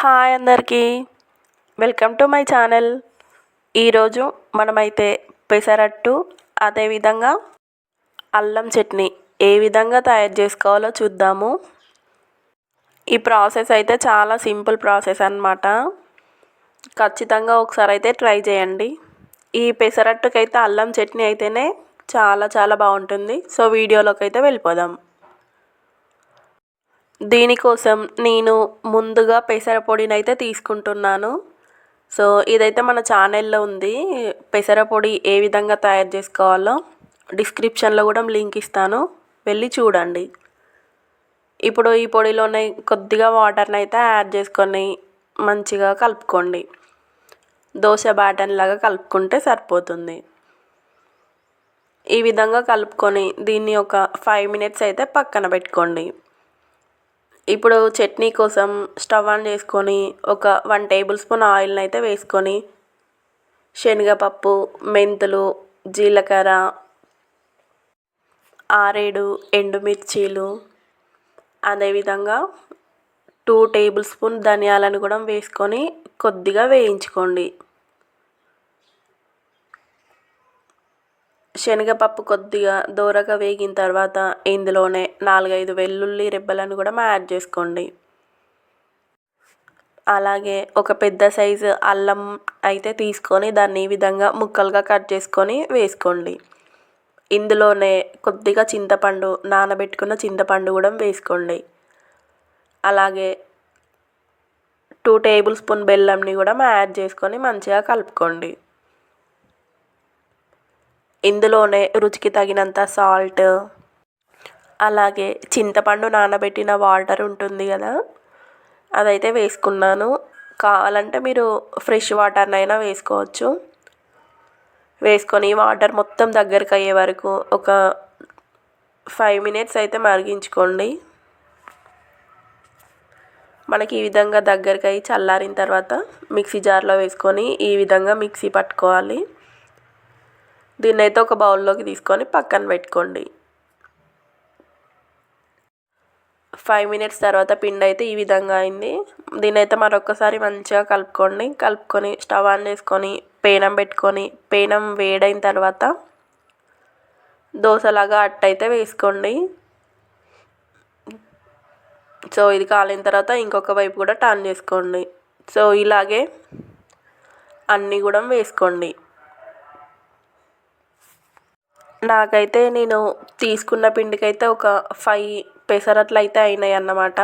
Hi అందరికీ. Welcome to my channel. ఈరోజు మనమైతే పెసరట్టు అదేవిధంగా అల్లం చట్నీ ఏ విధంగా తయారు చేసుకోవాలో చూద్దాము. ఈ ప్రాసెస్ అయితే చాలా సింపుల్ ప్రాసెస్ అనమాట ఖచ్చితంగా ఒకసారి అయితే ట్రై చేయండి. ఈ పెసరట్టుకైతే అల్లం చట్నీ అయితేనే చాలా చాలా బాగుంటుంది. సో వీడియోలోకి అయితే వెళ్ళిపోదాం. దీనికోసం నేను ముందుగా పెసర పొడిని అయితే తీసుకుంటున్నాను. సో ఇదైతే మన ఛానల్లో ఉంది. పెసర పొడి ఏ విధంగా తయారు చేసుకోవాలో డిస్క్రిప్షన్లో కూడా లింక్ ఇస్తాను. వెళ్ళి చూడండి. ఇప్పుడు ఈ పొడిలోనే కొద్దిగా వాటర్ని అయితే యాడ్ చేసుకొని మంచిగా కలుపుకోండి. దోశ బ్యాటన్ లాగా కలుపుకుంటే సరిపోతుంది. ఈ విధంగా కలుపుకొని దీన్ని ఒక ఫైవ్ మినిట్స్ అయితే పక్కన పెట్టుకోండి. ఇప్పుడు చట్నీ కోసం స్టవ్ ఆన్ చేసుకొని ఒక వన్ టేబుల్ స్పూన్ ఆయిల్ని అయితే వేసుకొని శనగపప్పు మెంతులు జీలకర్ర ఆరేడు ఎండుమిర్చీలు అదేవిధంగా టూ టేబుల్ స్పూన్ ధనియాలను కూడా వేసుకొని కొద్దిగా వేయించుకోండి. శనగపప్పు కొద్దిగా దోరగా వేగిన తర్వాత ఇందులోనే నాలుగైదు వెల్లుల్లి రెబ్బలను కూడా యాడ్ చేసుకోండి. అలాగే ఒక పెద్ద సైజు అల్లం అయితే తీసుకొని దాన్ని ఈ విధంగా ముక్కలుగా కట్ చేసుకొని వేసుకోండి. ఇందులోనే కొద్దిగా చింతపండు నానబెట్టుకున్న చింతపండు కూడా వేసుకోండి. అలాగే టూ టేబుల్ స్పూన్ బెల్లంని కూడా యాడ్ చేసుకొని మంచిగా కలుపుకోండి. ఇందులోనే రుచికి తగినంత సాల్ట్ అలాగే చింతపండు నానబెట్టిన వాటర్ ఉంటుంది కదా అదైతే వేసుకున్నాను. కావాలంటే మీరు ఫ్రెష్ వాటర్నైనా వేసుకోవచ్చు. వేసుకొని వాటర్ మొత్తం దగ్గరికి అయ్యే వరకు ఒక ఫైవ్ మినిట్స్ అయితే మరిగించుకోండి. మనకి ఈ విధంగా దగ్గరికి అయ్యి చల్లారిన తర్వాత మిక్సీ జార్లో వేసుకొని ఈ విధంగా మిక్సీ పట్టుకోవాలి. దీన్ని అయితే ఒక బౌల్లోకి తీసుకొని పక్కన పెట్టుకోండి. ఫైవ్ మినిట్స్ తర్వాత పిండి అయితే ఈ విధంగా అయింది. దీన్ని అయితే మరొకసారి మంచిగా కలుపుకోండి. కలుపుకొని స్టవ్ ఆన్ చేసుకొని పేనం పెట్టుకొని పేనం వేడైన తర్వాత దోశలాగా అట్టయితే వేసుకోండి. సో ఇది కాలిన తర్వాత ఇంకొక వైపు కూడా టర్న్ చేసుకోండి. సో ఇలాగే అన్నీ కూడా వేసుకోండి. నాకైతే నేను తీసుకున్న పిండికైతే ఒక ఫైవ్ పెసరట్లు అయితే అయినాయి అన్నమాట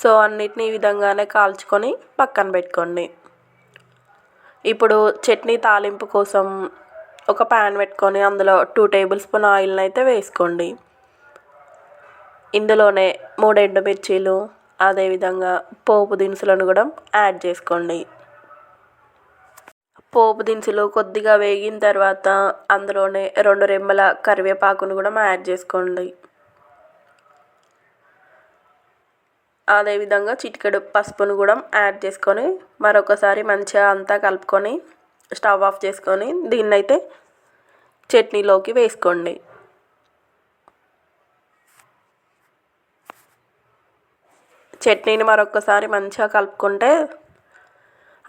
సో అన్నిటిని ఈ విధంగానే కాల్చుకొని పక్కన పెట్టుకోండి. ఇప్పుడు చట్నీ తాలింపు కోసం ఒక ప్యాన్ పెట్టుకొని అందులో టూ టేబుల్ స్పూన్ ఆయిల్ని అయితే వేసుకోండి. ఇందులోనే మూడు ఎండుమిర్చీలు అదేవిధంగా పోపు దినుసులను కూడా యాడ్ చేసుకోండి. పోపు దినుసులు కొద్దిగా వేగిన తర్వాత అందులోనే రెండు రెమ్మల కరివేపాకును కూడా యాడ్ చేసుకోండి. అదేవిధంగా చిటికెడు పసుపును కూడా యాడ్ చేసుకొని మరొకసారి మంచిగా అంతా కలుపుకొని స్టవ్ ఆఫ్ చేసుకొని దీన్నైతే చట్నీలోకి వేసుకోండి. చట్నీని మరొకసారి మంచిగా కలుపుకుంటే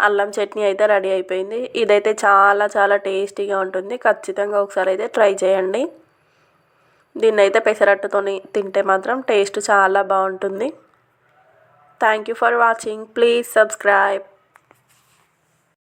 అల్లం చట్నీ అయితే రెడీ అయిపోయింది. ఇదైతే చాలా చాలా టేస్టీగా ఉంటుంది. ఖచ్చితంగా ఒకసారి అయితే ట్రై చేయండి. దీన్ని అయితే పెసరట్టుతోని తింటే మాత్రం టేస్ట్ చాలా బాగుంటుంది. Thank you for watching please subscribe